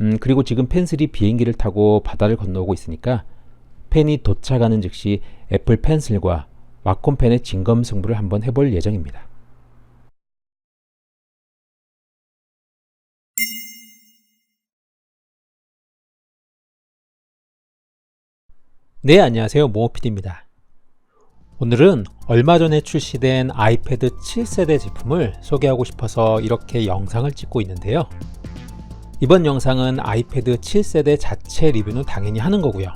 음, 그리고 지금 펜슬이 비행기를 타고 바다를 건너오고 있으니까 펜이 도착하는 즉시 애플 펜슬과 와콤 펜의 진검 승부를 한번 해볼 예정입니다. 네, 안녕하세요. 모어피디입니다. 오늘은 얼마 전에 출시된 아이패드 7세대 제품을 소개하고 싶어서 이렇게 영상을 찍고 있는데요. 이번 영상은 아이패드 7세대 자체 리뷰는 당연히 하는 거고요.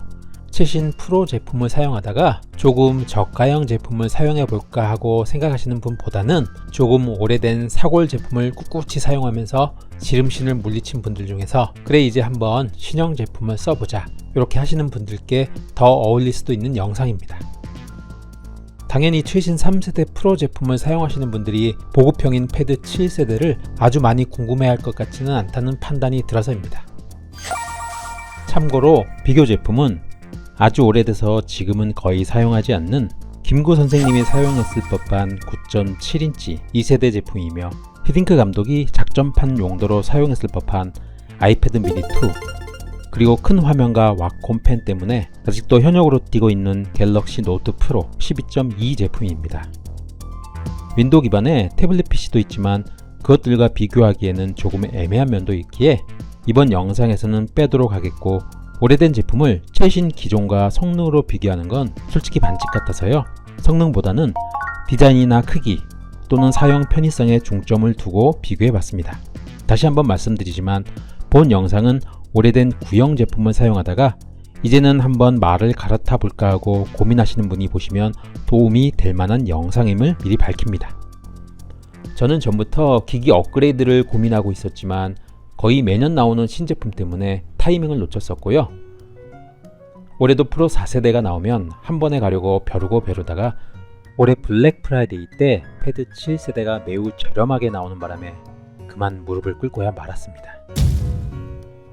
최신 프로 제품을 사용하다가 조금 저가형 제품을 사용해 볼까 하고 생각하시는 분보다는 조금 오래된 사골 제품을 꿋꿋이 사용하면서 지름신을 물리친 분들 중에서 그래 이제 한번 신형 제품을 써보자 이렇게 하시는 분들께 더 어울릴 수도 있는 영상입니다. 당연히 최신 3세대 프로 제품을 사용하시는 분들이 보급형인 패드 7세대를 아주 많이 궁금해할 것 같지는 않다는 판단이 들어서입니다. 참고로 비교 제품은 아주 오래돼서 지금은 거의 사용하지 않는 김구 선생님이 사용했을 법한 9.7인치 2세대 제품이며 히딩크 감독이 작전판 용도로 사용했을 법한 아이패드 미니 2 그리고 큰 화면과 와콤 펜 때문에 아직도 현역으로 뛰고 있는 갤럭시 노트 프로 12.2 제품입니다. 윈도우 기반의 태블릿 PC도 있지만 그것들과 비교하기에는 조금 애매한 면도 있기에 이번 영상에서는 빼도록 하겠고 오래된 제품을 최신 기종과 성능으로 비교하는 건 솔직히 반칙 같아서요. 성능보다는 디자인이나 크기 또는 사용 편의성에 중점을 두고 비교해 봤습니다. 다시 한번 말씀드리지만 본 영상은 오래된 구형 제품을 사용하다가 이제는 한번 말을 갈아타 볼까 하고 고민하시는 분이 보시면 도움이 될 만한 영상임을 미리 밝힙니다. 저는 전부터 기기 업그레이드를 고민하고 있었지만 거의 매년 나오는 신제품 때문에 타이밍을 놓쳤었고요. 올해도 프로 4세대가 나오면 한 번에 가려고 벼르고 벼르다가 올해 블랙 프라이데이 때 패드 7세대가 매우 저렴하게 나오는 바람에 그만 무릎을 꿇고야 말았습니다.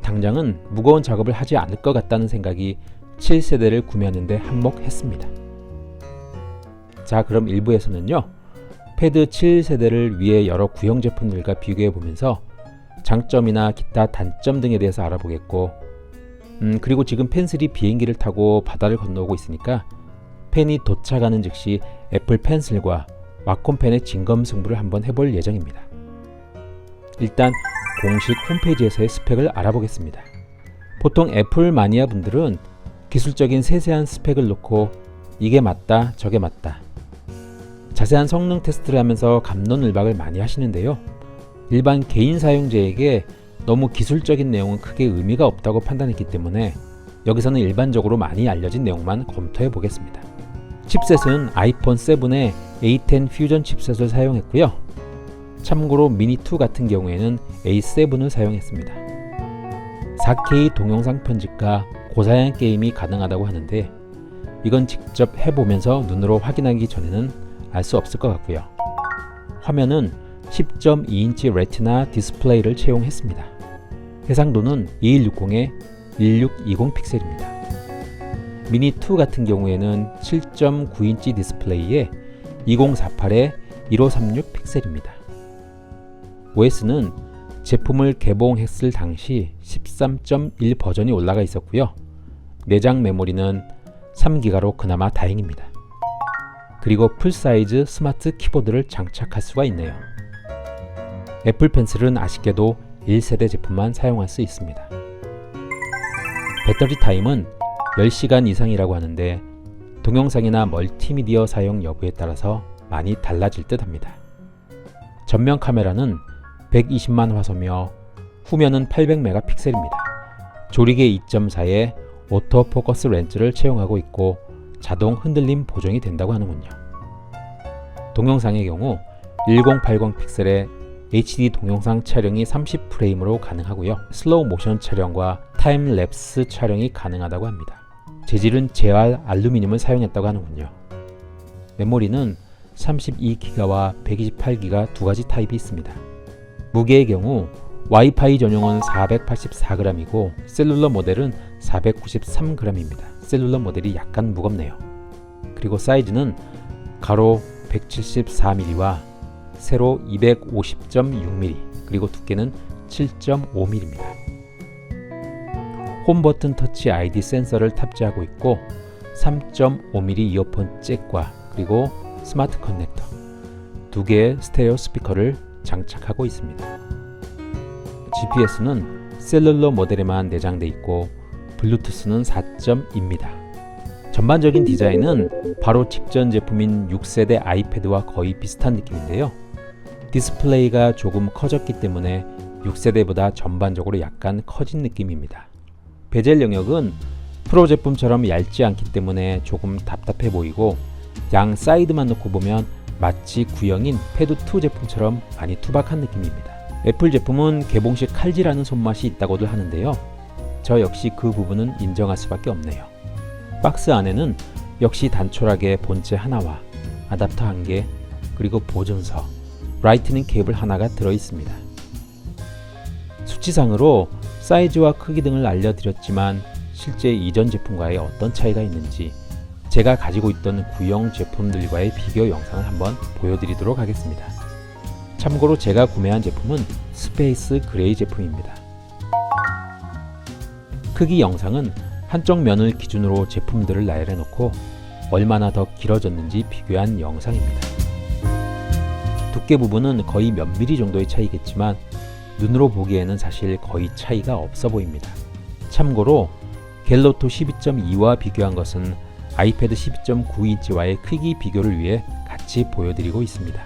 당장은 무거운 작업을 하지 않을 것 같다는 생각이 7세대를 구매하는데 한몫했습니다. 자, 그럼 1부에서는요. 패드 7세대를 위해 여러 구형 제품들과 비교해 보면서 장점이나 기타 단점 등에 대해서 알아보겠고, 음, 그리고 지금 펜슬이 비행기를 타고 바다를 건너오고 있으니까 펜이 도착하는 즉시 애플 펜슬과 와콤 펜의 진검 승부를 한번 해볼 예정입니다. 일단 공식 홈페이지에서의 스펙을 알아보겠습니다. 보통 애플 마니아 분들은 기술적인 세세한 스펙을 놓고 이게 맞다 저게 맞다 자세한 성능 테스트를 하면서 감론을박을 많이 하시는데요. 일반 개인 사용자에게 너무 기술적인 내용은 크게 의미가 없다고 판단했기 때문에 여기서는 일반적으로 많이 알려진 내용만 검토해 보겠습니다. 칩셋은 아이폰 7의 A10 퓨전 칩셋을 사용했고요. 참고로 미니2 같은 경우에는 A7을 사용했습니다. 4K 동영상 편집과 고사양 게임이 가능하다고 하는데 이건 직접 해보면서 눈으로 확인하기 전에는 알 수 없을 것 같고요. 화면은 10.2인치 레티나 디스플레이를 채용했습니다. 해상도는 2160에 1620 픽셀입니다. 미니2 같은 경우에는 7.9인치 디스플레이에 2048에 1536 픽셀입니다. OS는 제품을 개봉했을 당시 13.1 버전이 올라가 있었고요. 내장 메모리는 3기가로 그나마 다행입니다. 그리고 풀사이즈 스마트 키보드를 장착할 수가 있네요. 애플 펜슬은 아쉽게도 1세대 제품만 사용할 수 있습니다. 배터리 타임은 10시간 이상이라고 하는데 동영상이나 멀티미디어 사용 여부에 따라서 많이 달라질 듯 합니다. 전면 카메라는 120만 화소며 후면은 800메가픽셀입니다. 조리개 2.4에 오토 포커스 렌즈를 채용하고 있고 자동 흔들림 보정이 된다고 하는군요. 동영상의 경우 1080 픽셀의 HD 동영상 촬영이 30프레임으로 가능하고요. 슬로우 모션 촬영과 타임 랩스 촬영이 가능하다고 합니다. 재질은 재활 알루미늄을 사용했다고 하는군요. 메모리는 32기가와 128기가 두 가지 타입이 있습니다. 무게의 경우 와이파이 전용은 484g이고 셀룰러 모델은 493g입니다. 셀룰러 모델이 약간 무겁네요. 그리고 사이즈는 가로 174mm와 세로 250.6mm 그리고 두께는 7.5mm입니다. 홈 버튼 터치 ID 센서를 탑재하고 있고 3.5mm 이어폰 잭과 그리고 스마트 커넥터 두 개의 스테레오 스피커를 장착하고 있습니다. GPS는 셀룰러 모델에만 내장돼 있고 블루투스는 4.2입니다. 전반적인 디자인은 바로 직전 제품인 6세대 아이패드와 거의 비슷한 느낌인데요. 디스플레이가 조금 커졌기 때문에 6세대보다 전반적으로 약간 커진 느낌입니다. 베젤 영역은 프로 제품처럼 얇지 않기 때문에 조금 답답해 보이고 양 사이드만 놓고 보면 마치 구형인 패드2 제품처럼 많이 투박한 느낌입니다. 애플 제품은 개봉식 칼질하는 손맛이 있다고들 하는데요. 저 역시 그 부분은 인정할 수밖에 없네요. 박스 안에는 역시 단촐하게 본체 하나와 아답터 한 개, 그리고 보존서, 라이트닝 케이블 하나가 들어 있습니다. 수치상으로 사이즈와 크기 등을 알려드렸지만 실제 이전 제품과의 어떤 차이가 있는지 제가 가지고 있던 구형 제품들과의 비교 영상을 한번 보여드리도록 하겠습니다. 참고로 제가 구매한 제품은 스페이스 그레이 제품입니다. 크기 영상은 한쪽 면을 기준으로 제품들을 나열해 놓고 얼마나 더 길어졌는지 비교한 영상입니다. 두께 부분은 거의 몇 미리 정도의 차이겠지만 눈으로 보기에는 사실 거의 차이가 없어 보입니다. 참고로 갤로토 12.2와 비교한 것은 아이패드 12.9인치와의 크기 비교를 위해 같이 보여드리고 있습니다.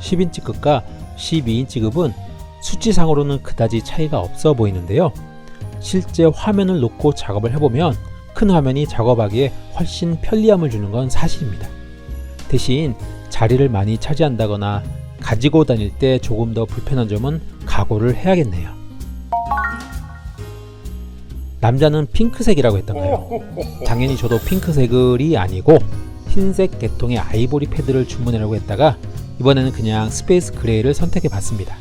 10인치 급과 12인치 급은 수치상으로는 그다지 차이가 없어 보이는데요. 실제 화면을 놓고 작업을 해보면 큰 화면이 작업하기에 훨씬 편리함을 주는 건 사실입니다. 대신 자리를 많이 차지한다거나 가지고 다닐 때 조금 더 불편한 점은 각오를 해야겠네요. 남자는 핑크색이라고 했던가요? 당연히 저도 핑크색이 아니고 흰색 계통의 아이보리 패드를 주문하려고 했다가 이번에는 그냥 스페이스 그레이를 선택해 봤습니다.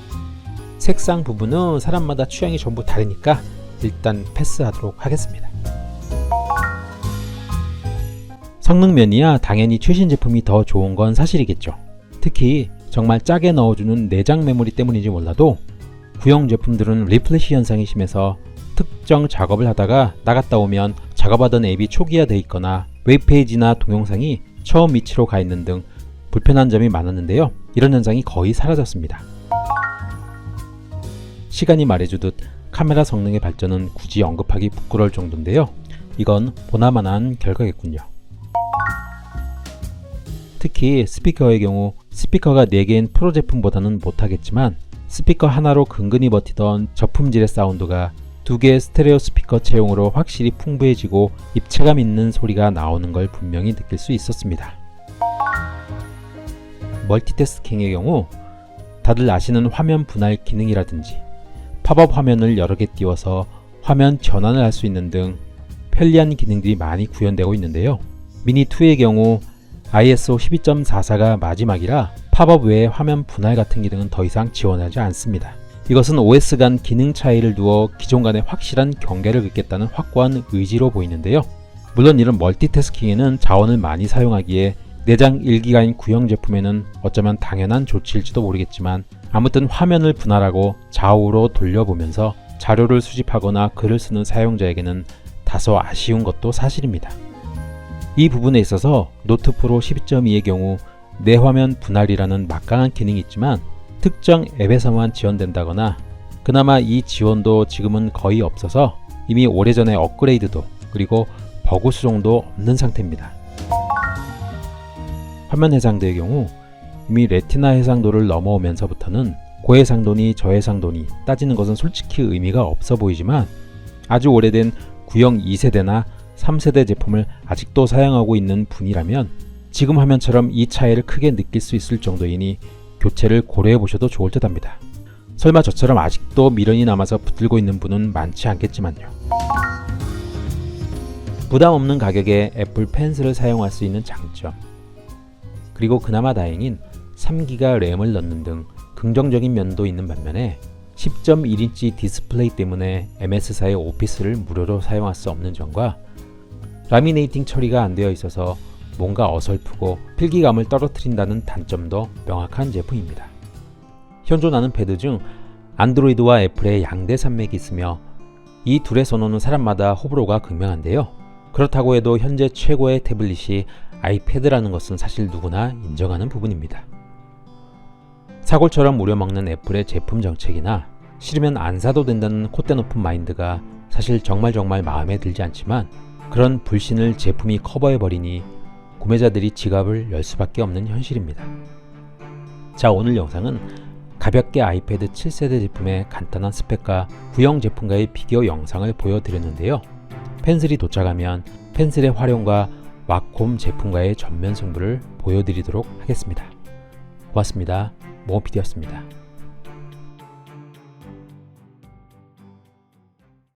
색상 부분은 사람마다 취향이 전부 다르니까 일단 패스하도록 하겠습니다. 성능 면이야 당연히 최신 제품이 더 좋은 건 사실이겠죠. 특히 정말 짜게 넣어주는 내장 메모리 때문인지 몰라도 구형 제품들은 리플래시 현상이 심해서 특정 작업을 하다가 나갔다 오면 작업하던 앱이 초기화되어 있거나 웹페이지나 동영상이 처음 위치로 가 있는 등 불편한 점이 많았는데요. 이런 현상이 거의 사라졌습니다. 시간이 말해주듯 카메라 성능의 발전은 굳이 언급하기 부끄러울 정도인데요. 이건 보나마난 결과겠군요. 특히 스피커의 경우 스피커가 4개인 프로 제품보다는 못하겠지만 스피커 하나로 근근히 버티던 저품질의 사운드가 두 개의 스테레오 스피커 채용으로 확실히 풍부해지고 입체감 있는 소리가 나오는 걸 분명히 느낄 수 있었습니다. 멀티태스킹의 경우 다들 아시는 화면 분할 기능이라든지 팝업 화면을 여러 개 띄워서 화면 전환을 할 수 있는 등 편리한 기능들이 많이 구현되고 있는데요. 미니2의 경우 ISO 12.44가 마지막이라 팝업 외에 화면 분할 같은 기능은 더 이상 지원하지 않습니다. 이것은 OS 간 기능 차이를 두어 기존 간의 확실한 경계를 긋겠다는 확고한 의지로 보이는데요. 물론 이런 멀티태스킹에는 자원을 많이 사용하기에 내장 1기가인 구형 제품에는 어쩌면 당연한 조치일지도 모르겠지만 아무튼 화면을 분할하고 좌우로 돌려보면서 자료를 수집하거나 글을 쓰는 사용자에게는 다소 아쉬운 것도 사실입니다. 이 부분에 있어서 노트 프로 12.2의 경우 내 화면 분할이라는 막강한 기능이 있지만 특정 앱에서만 지원된다거나 그나마 이 지원도 지금은 거의 없어서 이미 오래전에 업그레이드도 그리고 버그 수정도 없는 상태입니다. 화면 해상도의 경우 이미 레티나 해상도를 넘어오면서부터는 고해상도니 저해상도니 따지는 것은 솔직히 의미가 없어 보이지만 아주 오래된 구형 2세대나 3세대 제품을 아직도 사용하고 있는 분이라면 지금 화면처럼 이 차이를 크게 느낄 수 있을 정도이니 교체를 고려해 보셔도 좋을 듯 합니다. 설마 저처럼 아직도 미련이 남아서 붙들고 있는 분은 많지 않겠지만요. 부담 없는 가격에 애플 펜슬을 사용할 수 있는 장점. 그리고 그나마 다행인 3기가 램을 넣는 등 긍정적인 면도 있는 반면에 10.1인치 디스플레이 때문에 MS사의 오피스를 무료로 사용할 수 없는 점과 라미네이팅 처리가 안 되어 있어서 뭔가 어설프고 필기감을 떨어뜨린다는 단점도 명확한 제품입니다. 현존하는 패드 중 안드로이드와 애플의 양대 산맥이 있으며 이 둘의 선호는 사람마다 호불호가 극명한데요. 그렇다고 해도 현재 최고의 태블릿이 아이패드라는 것은 사실 누구나 인정하는 부분입니다. 사골처럼 우려먹는 애플의 제품 정책이나 싫으면 안 사도 된다는 콧대 높은 마인드가 사실 정말 정말 마음에 들지 않지만 그런 불신을 제품이 커버해버리니 구매자들이 지갑을 열 수밖에 없는 현실입니다. 자, 오늘 영상은 가볍게 아이패드 7세대 제품의 간단한 스펙과 구형 제품과의 비교 영상을 보여드렸는데요. 펜슬이 도착하면 펜슬의 활용과 왁홈 제품과의 전면 승부를 보여드리도록 하겠습니다. 고맙습니다. 모피디였습니다.